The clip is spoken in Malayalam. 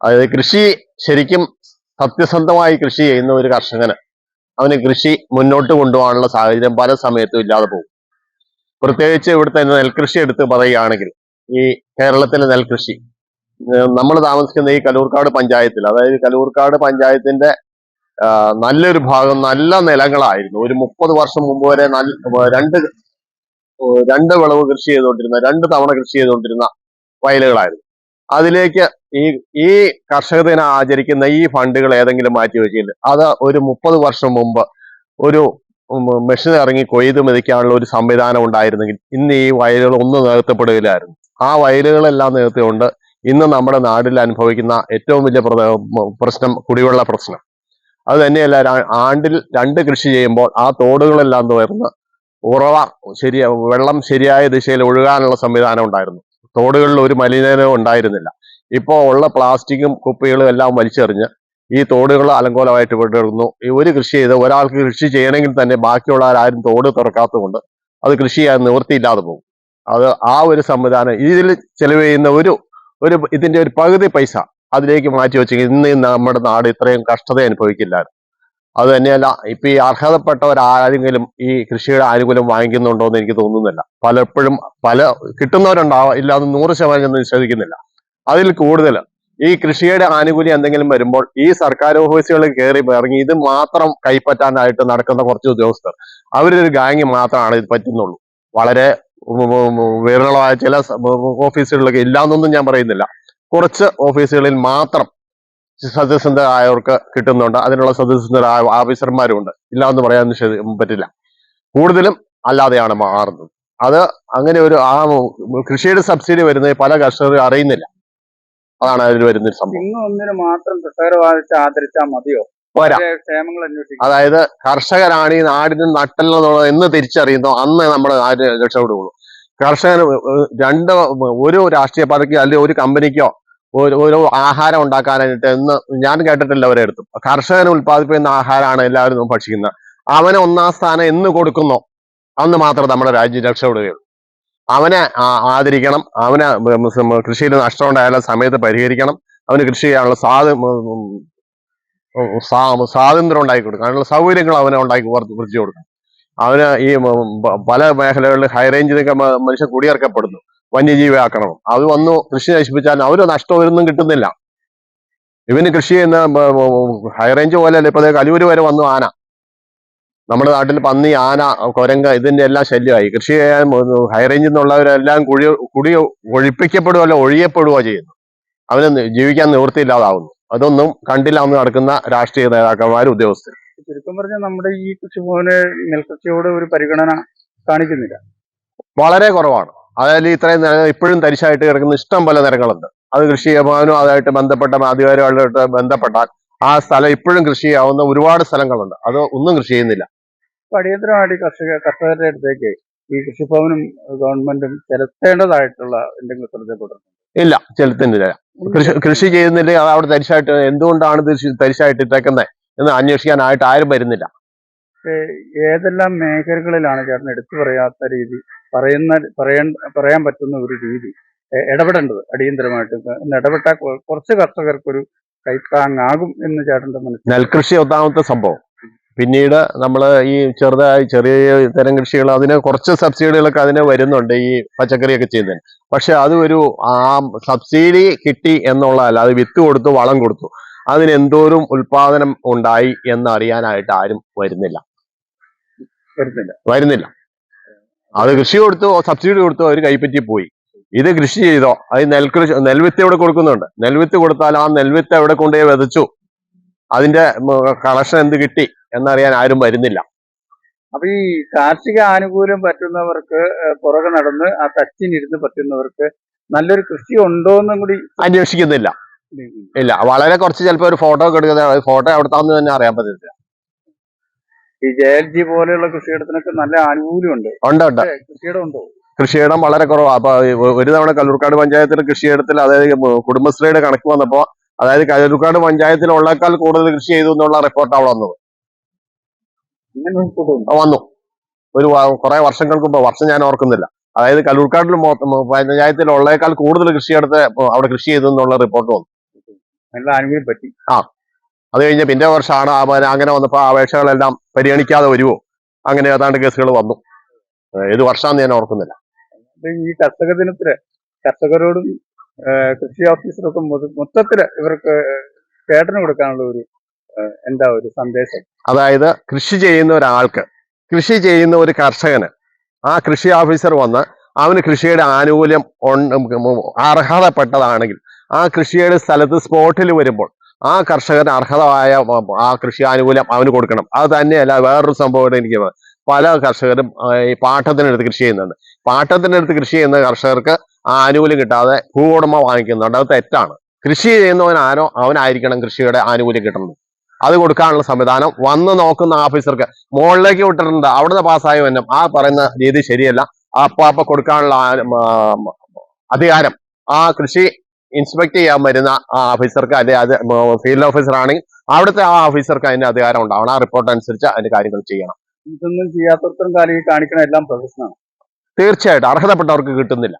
അതായത് കൃഷി ശരിക്കും സത്യസന്ധമായി കൃഷി ചെയ്യുന്ന ഒരു കർഷകന് അവന് കൃഷി മുന്നോട്ട് കൊണ്ടുപോകാനുള്ള സാഹചര്യം പല സമയത്തും ഇല്ലാതെ പോകും. പ്രത്യേകിച്ച് ഇവിടുത്തെ നെൽകൃഷി എടുത്ത് പറയുകയാണെങ്കിൽ ഈ കേരളത്തിലെ നെൽകൃഷി നമ്മൾ താമസിക്കുന്ന ഈ കലൂർക്കാട് പഞ്ചായത്തിൽ അതായത് കലൂർക്കാട് പഞ്ചായത്തിന്റെ നല്ലൊരു ഭാഗം നല്ല നിലങ്ങളായിരുന്നു. ഒരു മുപ്പത് വർഷം മുമ്പ് വരെ നല്ല രണ്ട് രണ്ട് വിളവ് കൃഷി ചെയ്തുകൊണ്ടിരുന്ന രണ്ട് തവണ കൃഷി ചെയ്തുകൊണ്ടിരുന്ന വയലുകളായിരുന്നു. അതിലേക്ക് ഈ ഈ കർഷക ദിനം ആചരിക്കുന്ന ഈ ഫണ്ടുകൾ ഏതെങ്കിലും മാറ്റി വെച്ചില്ല അത് ഒരു മുപ്പത് വർഷം മുമ്പ് ഒരു മെഷീൻ ഇറങ്ങി കൊയ്ത് മെതിക്കാനുള്ള ഒരു സംവിധാനം ഉണ്ടായിരുന്നെങ്കിൽ ഇന്ന് ഈ വയലുകൾ ഒന്നും നികത്തപ്പെടുകയില്ലായിരുന്നു. ആ വയലുകളെല്ലാം നികത്തിക്കൊണ്ട് ഇന്ന് നമ്മുടെ നാടിൽ അനുഭവിക്കുന്ന ഏറ്റവും വലിയ പ്രശ്നം കുടിവെള്ള പ്രശ്നം. അത് തന്നെയല്ല ആണ്ടിൽ രണ്ട് കൃഷി ചെയ്യുമ്പോൾ ആ തോടുകളെല്ലാം തുറന്ന് ഉറവ ശരിയ വെള്ളം ശരിയായ ദിശയിൽ ഒഴുകാനുള്ള സംവിധാനം ഉണ്ടായിരുന്നു. തോടുകളിൽ ഒരു മലിനീകരണം ഉണ്ടായിരുന്നില്ല. ഇപ്പോൾ ഉള്ള പ്ലാസ്റ്റിക്കും കുപ്പികളും എല്ലാം വലിച്ചെറിഞ്ഞ് ഈ തോടുകൾ അലങ്കോലമായിട്ട് വിട്ടിരുന്നു ഈ ഒരു കൃഷി ചെയ്ത് ഒരാൾക്ക് കൃഷി ചെയ്യണമെങ്കിൽ തന്നെ ബാക്കിയുള്ളവരാരും തോട് തുറക്കാത്തതുകൊണ്ട് അത് കൃഷി ചെയ്യാൻ നിവൃത്തിയില്ലാതെ പോകും. അത് ആ ഒരു സംവിധാനം ഇതിൽ ചെലവ് ചെയ്യുന്ന ഒരു ഒരു ഇതിന്റെ ഒരു പകുതി പൈസ അതിലേക്ക് മാറ്റി വെച്ചെങ്കിൽ ഇന്ന് നമ്മുടെ നാട് ഇത്രയും കഷ്ടത അനുഭവിക്കില്ലായിരുന്നു. അത് തന്നെയല്ല ഇപ്പൊ ഈ അർഹതപ്പെട്ടവർ ആരെങ്കിലും ഈ കൃഷിയുടെ ആനുകൂല്യം വാങ്ങിക്കുന്നുണ്ടോ എന്ന് എനിക്ക് തോന്നുന്നില്ല. പലപ്പോഴും പല കിട്ടുന്നവരുണ്ടാവാം അത് നൂറ് ശതമാനം നിഷേധിക്കുന്നില്ല. അതിൽ കൂടുതൽ ഈ കൃഷിയുടെ ആനുകൂല്യം എന്തെങ്കിലും വരുമ്പോൾ ഈ സർക്കാർ ഓഫീസുകളിൽ കയറി ഇറങ്ങി ഇത് മാത്രം കൈപ്പറ്റാനായിട്ട് നടക്കുന്ന കുറച്ച് ഉദ്യോഗസ്ഥർ അവരൊരു ഗാങ് മാത്രമാണ് ഇത് പറ്റുന്നുള്ളൂ. വളരെ വിരളമായ ചില ഓഫീസുകളിലൊക്കെ ഇല്ലാന്നൊന്നും ഞാൻ പറയുന്നില്ല. കുറച്ച് ഓഫീസുകളിൽ മാത്രം സത്യസന്ധരായവർക്ക് കിട്ടുന്നുണ്ട്. അതിനുള്ള സത്യസന്ധരായ ഓഫീസർമാരും ഉണ്ട് ഇല്ല എന്ന് പറയാൻ പറ്റില്ല. കൂടുതലും അല്ലാതെയാണ് മാറുന്നത്. അത് അങ്ങനെ ഒരു ആ കൃഷിയുടെ സബ്സിഡി വരുന്നത് പല കർഷകരും അറിയുന്നില്ല. അതാണ് അതിൽ വരുന്ന സംഭവം. മാത്രം കർഷകരെ ബാധിച്ച് ആദരിച്ചാൽ മതിയോ? അതായത് കർഷകരാണ് ഈ നാടിന് നട്ടല്ലെന്നുള്ളത് എന്ന് തിരിച്ചറിയുന്നോ അന്ന് നമ്മുടെ നാട് രക്ഷപ്പെടുകയുള്ളൂ. കർഷകന് രണ്ട് ഒരു രാഷ്ട്രീയ പാർട്ടിക്കോ അല്ലെങ്കിൽ ഒരു കമ്പനിക്കോ ഒരു ആഹാരം ഉണ്ടാക്കാനായിട്ട് എന്ന് ഞാൻ കേട്ടിട്ടില്ല അവരെ എടുത്തു കർഷകൻ ഉൽപ്പാദിപ്പിക്കുന്ന ആഹാരമാണ് എല്ലാവരും ഭക്ഷിക്കുന്നത് അവനെ ഒന്നാം സ്ഥാനം എന്ന് കൊടുക്കുന്നോ. അന്ന് മാത്രം നമ്മുടെ രാജ്യം രക്ഷപ്പെടുകയുള്ളൂ. അവനെ ആദരിക്കണം. അവന് കൃഷിയിൽ നഷ്ടം ഉണ്ടായാലും സമയത്ത് പരിഹരിക്കണം. അവന് കൃഷി ചെയ്യാനുള്ള സ്വാത സ്വാ- സ്വാതന്ത്ര്യം ഉണ്ടാക്കി കൊടുക്കണം. അതിനുള്ള സൗകര്യങ്ങൾ അവനെ ഉണ്ടാക്കി കുറിച്ച് കൊടുക്കണം അവന് ഈ പല മേഖലകളിൽ ഹൈറേഞ്ചിലൊക്കെ മനുഷ്യൻ കുടിയിറക്കപ്പെടുന്നു. വന്യജീവി ആക്കണം അത് വന്നു കൃഷി നശിപ്പിച്ചാൽ അവർ നഷ്ടമൊന്നും കിട്ടുന്നില്ല. ഇവന് കൃഷി ചെയ്യുന്ന ഹൈ റേഞ്ച് പോലെയല്ല. ഇപ്പൊ കലൂര് വരെ വന്നു ആന. നമ്മുടെ നാട്ടിൽ പന്നി ആന കൊരങ്ക ഇതിന്റെ എല്ലാം ശല്യമായി. കൃഷി ചെയ്യാൻ ഹൈ റേഞ്ചിൽ നിന്നുള്ളവരെല്ലാം കുഴി കുടി ഒഴിപ്പിക്കപ്പെടുകയല്ല ഒഴിയപ്പെടുകയോ ചെയ്യുന്നു. അവന് ജീവിക്കാൻ നിവൃത്തിയില്ലാതാവുന്നു അതൊന്നും കണ്ടില്ല എന്ന് നടക്കുന്ന രാഷ്ട്രീയ നേതാക്കന്മാർ ഉദ്യോഗസ്ഥർ. ചുരുക്കം പറഞ്ഞാൽ നമ്മുടെ ഈ കൃഷിഭവന് നെൽകൃഷിയോട് ഒരു പരിഗണന കാണിക്കുന്നില്ല. വളരെ കുറവാണ്. അതായത് ഇത്രയും ഇപ്പോഴും തരിശായിട്ട് കിടക്കുന്ന ഇഷ്ടം പോലെ നിരങ്ങളുണ്ട് അത് കൃഷി ഭവനും അതുമായിട്ട് ബന്ധപ്പെട്ട അധികാരികളുമായിട്ട് ബന്ധപ്പെട്ടാൽ ആ സ്ഥലം ഇപ്പോഴും കൃഷി ചെയ്യാവുന്ന ഒരുപാട് സ്ഥലങ്ങളുണ്ട്. അത് ഒന്നും കൃഷി ചെയ്യുന്നില്ല. അടിയന്തരമായിട്ട് കർഷക കർഷകരുടെ അടുത്തേക്ക് ഈ കൃഷിഭവനും ഗവൺമെന്റും ചെലുത്തേണ്ടതായിട്ടുള്ള എന്തെങ്കിലും ശ്രദ്ധപ്പെടുന്നു ഇല്ല ചെലുത്തുന്നില്ല. കൃഷി കൃഷി ചെയ്യുന്നില്ല അത് അവിടെ തരിശായിട്ട് എന്തുകൊണ്ടാണ് തരിശായിട്ട് ഇട്ടേക്കുന്നത് എന്ന് അന്വേഷിക്കാനായിട്ട് ആരും വരുന്നില്ല. ഏതെല്ലാം മേഖലകളിലാണ് ചേട്ടൻ എടുത്തു പറയാത്ത രീതി പറയുന്ന പറയാൻ പറയാൻ പറ്റുന്ന ഒരു രീതി. ഇടപെടേണ്ടത് അടിയന്തരമായിട്ട്. ഒന്ന് ഇടപെട്ടാൽ കുറച്ച് കർഷകർക്കൊരു കൈത്താങ്ങാകും എന്ന് ചേട്ടന്റെ മനസ്സിൽ. നെൽകൃഷി ഒന്നാമത്തെ സംഭവം. പിന്നീട് നമ്മൾ ഈ ചെറുതായി ചെറിയ തരം കൃഷികൾ അതിന് കുറച്ച് സബ്സിഡികളൊക്കെ അതിന് വരുന്നുണ്ട് ഈ പച്ചക്കറിയൊക്കെ ചെയ്യുന്നതിന്. പക്ഷെ അത് ഒരു ആ സബ്സിഡി കിട്ടി എന്നുള്ളതല്ല അത് വിത്ത് കൊടുത്തു വളം കൊടുത്തു. അതിന് എന്തോരം ഉൽപാദനം ഉണ്ടായി എന്നറിയാനായിട്ട് ആരും വരുന്നില്ല. വരുന്നില്ല. വരുന്നില്ല. അത് കൃഷി കൊടുത്തു സബ്സിഡി കൊടുത്തു അവർ കൈപ്പറ്റി പോയി. ഇത് കൃഷി ചെയ്തോ? അത് നെൽകൃഷി നെൽവിത്ത് ഇവിടെ കൊടുക്കുന്നുണ്ട്. നെൽവിത്ത് കൊടുത്താൽ ആ നെൽവിത്ത് എവിടെ കൊണ്ടുപോയി വിതച്ചു? അതിന്റെ കളക്ഷൻ എന്ത് കിട്ടി എന്നറിയാൻ ആരും വരുന്നില്ല. അപ്പൊ ഈ കാർഷിക ആനുകൂല്യം പറ്റുന്നവർക്ക് പുറകെ നടന്ന് ആ തച്ചിനിരുന്ന് പറ്റുന്നവർക്ക് നല്ലൊരു കൃഷി ഉണ്ടോ എന്നും കൂടി അന്വേഷിക്കുന്നില്ല. ഇല്ല. വളരെ കുറച്ച് ചിലപ്പോൾ ഒരു ഫോട്ടോ ഒക്കെ എടുക്കുന്ന ഫോട്ടോ എവിടെ തന്നെ അറിയാൻ പറ്റത്തില്ല. ഈ ജെ എൽ ജി പോലെയുള്ള കൃഷിയിടത്തിനൊക്കെ നല്ല ആനുകൂല്യമുണ്ട്. ഉണ്ട് ഉണ്ട്. കൃഷിയിടം ഉണ്ടോ കൃഷിയിടം വളരെ കുറവാണ് അപ്പൊ ഒരു തവണ കല്ലൂർക്കാട് പഞ്ചായത്തിൽ കൃഷിയിടത്തിൽ അതായത് കുടുംബശ്രീയുടെ കണക്ക് വന്നപ്പോ അതായത് കല്ലൂർക്കാട് പഞ്ചായത്തിൽ ഉള്ളേക്കാൾ കൂടുതൽ കൃഷി ചെയ്തു എന്നുള്ള റിപ്പോർട്ട് അവിടെ വന്നത്. ആ, വന്നു. ഒരു കുറെ വർഷങ്ങൾക്ക് മുമ്പ്. വർഷം ഞാൻ ഓർക്കുന്നില്ല. അതായത് കല്ലൂർക്കാട്ടിൽ പഞ്ചായത്തിൽ ഉള്ളേക്കാൾ കൂടുതൽ കൃഷിയിടത്ത് അവിടെ കൃഷി ചെയ്തു എന്നുള്ള റിപ്പോർട്ട് വന്നു. നല്ല ആനുകൂല്യം പറ്റി. അത് കഴിഞ്ഞ് പിന്നെ വർഷമാണ് അങ്ങനെ വന്നപ്പോൾ അപേക്ഷകളെല്ലാം പരിഗണിക്കാതെ വരുമോ അങ്ങനെ ഏതാണ്ട് കേസുകൾ വന്നു. ഏത് വർഷമാണെന്ന് ഞാൻ ഓർക്കുന്നില്ല. ഈ കർഷക ദിനത്തിൽ കർഷകരോടും കൃഷി ഓഫീസർക്കും മൊത്ത- മൊത്തത്തിൽ ഇവർക്ക് ചേട്ടന് കൊടുക്കാനുള്ള ഒരു എന്താ ഒരു സന്ദേശം? അതായത് കൃഷി ചെയ്യുന്ന ഒരാൾക്ക് കൃഷി ചെയ്യുന്ന ഒരു കർഷകന് ആ കൃഷി ഓഫീസർ വന്ന് അവന് കൃഷിയുടെ ആനുകൂല്യം അർഹതപ്പെട്ടതാണെങ്കിൽ ആ കൃഷിയുടെ സ്ഥലത്ത് സ്പോട്ടിൽ വരുമ്പോൾ ആ കർഷകന് അർഹതമായ ആ കൃഷി ആനുകൂല്യം അവന് കൊടുക്കണം. അത് തന്നെയല്ല വേറൊരു സംഭവം എനിക്ക് പല കർഷകരും ഈ പാട്ടത്തിനെടുത്ത് കൃഷി ചെയ്യുന്നുണ്ട്. പാട്ടത്തിനെടുത്ത് കൃഷി ചെയ്യുന്ന കർഷകർക്ക് ആ ആനുകൂല്യം കിട്ടാതെ ഭൂവുടമ വാങ്ങിക്കുന്നുണ്ട്. അത് തെറ്റാണ്. കൃഷി ചെയ്യുന്നവൻ ആരോ അവനായിരിക്കണം കൃഷിയുടെ ആനുകൂല്യം കിട്ടുന്നത്. അത് കൊടുക്കാനുള്ള സംവിധാനം വന്ന് നോക്കുന്ന ഓഫീസർക്ക് മുകളിലേക്ക് വിട്ടിട്ടുണ്ട്. അവിടുന്ന് പാസ്സായ വന്നും ആ പറയുന്ന രീതി ശരിയല്ല. കൊടുക്കാനുള്ള ആ- മ- മ- അധികാരം ആ കൃഷി ഇൻസ്പെക്ട് ചെയ്യാൻ വരുന്ന ആ ഓഫീസർക്ക് അല്ലെങ്കിൽ അത് ഫീൽഡ് ഓഫീസർ ആണെങ്കിൽ അവിടുത്തെ ആ ഓഫീസർക്ക് അതിന്റെ അധികാരം ഉണ്ടാവണം. ആ റിപ്പോർട്ട് അനുസരിച്ച് അതിന്റെ കാര്യങ്ങൾ ചെയ്യണം. ഇതൊന്നും ചെയ്യാത്തവർക്കും കാണിക്കണ എല്ലാം പ്രൊഫഷനാണ് തീർച്ചയായിട്ടും. അർഹതപ്പെട്ടവർക്ക് കിട്ടുന്നില്ല.